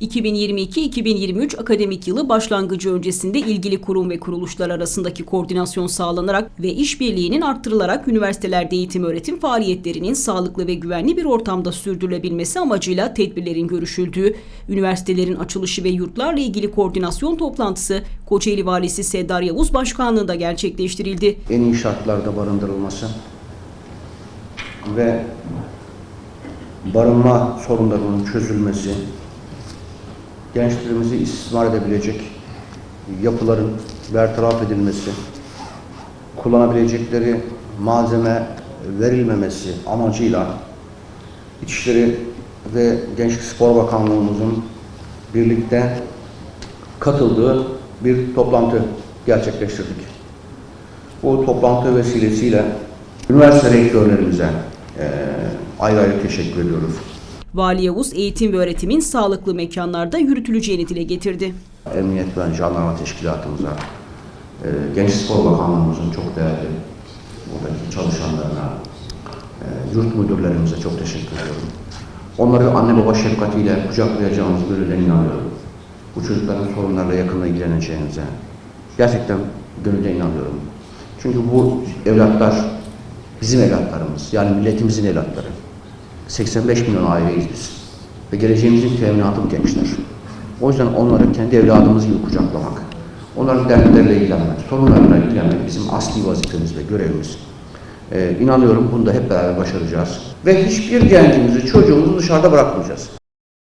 ...2022-2023 akademik yılı başlangıcı öncesinde ilgili kurum ve kuruluşlar arasındaki koordinasyon sağlanarak ve işbirliğinin arttırılarak üniversitelerde eğitim öğretim faaliyetlerinin sağlıklı ve güvenli bir ortamda sürdürülebilmesi amacıyla tedbirlerin görüşüldüğü, üniversitelerin açılışı ve yurtlarla ilgili koordinasyon toplantısı Kocaeli Valisi Seddar Yavuz Başkanlığı'nda gerçekleştirildi. en iyi şartlarda barındırılması ve barınma sorunlarının çözülmesi, gençlerimizi istismar edebilecek yapıların bertaraf edilmesi, kullanabilecekleri malzeme verilmemesi amacıyla İçişleri ve Gençlik Spor Bakanlığımızın birlikte katıldığı bir toplantı gerçekleştirdik. Bu toplantı vesilesiyle üniversite rektörlerimize ayrı ayrı teşekkür ediyoruz. Vali Yavuz eğitim ve öğretimin sağlıklı mekanlarda yürütüleceğini dile getirdi. Emniyet ve Jandarma Teşkilatımıza, eee Genç Spor Bakanlığımızın çok değerli buradaki çalışanlarına, eee yurt müdürlerimize çok teşekkür ediyorum. Onları anne baba şefkatiyle kucaklayacağımız gönülden inanıyorum. Bu çocukların sorunlarla yakında ilgileneceğinize gerçekten gönülden inanıyorum. Çünkü bu evlatlar bizim evlatlarımız. Yani milletimizin evlatları. 85 milyon aileyiz biz. Ve geleceğimizin teminatı bu gençler. O yüzden onları kendi evladımız gibi kucaklamak, onların dertleriyle ilgilenmek, sorunlarıyla ilgilenmek bizim asli vazifemiz ve görevimiz. Ee, inanıyorum bunu da hep beraber başaracağız. Ve hiçbir gencimizi, çocuğumuzu dışarıda bırakmayacağız.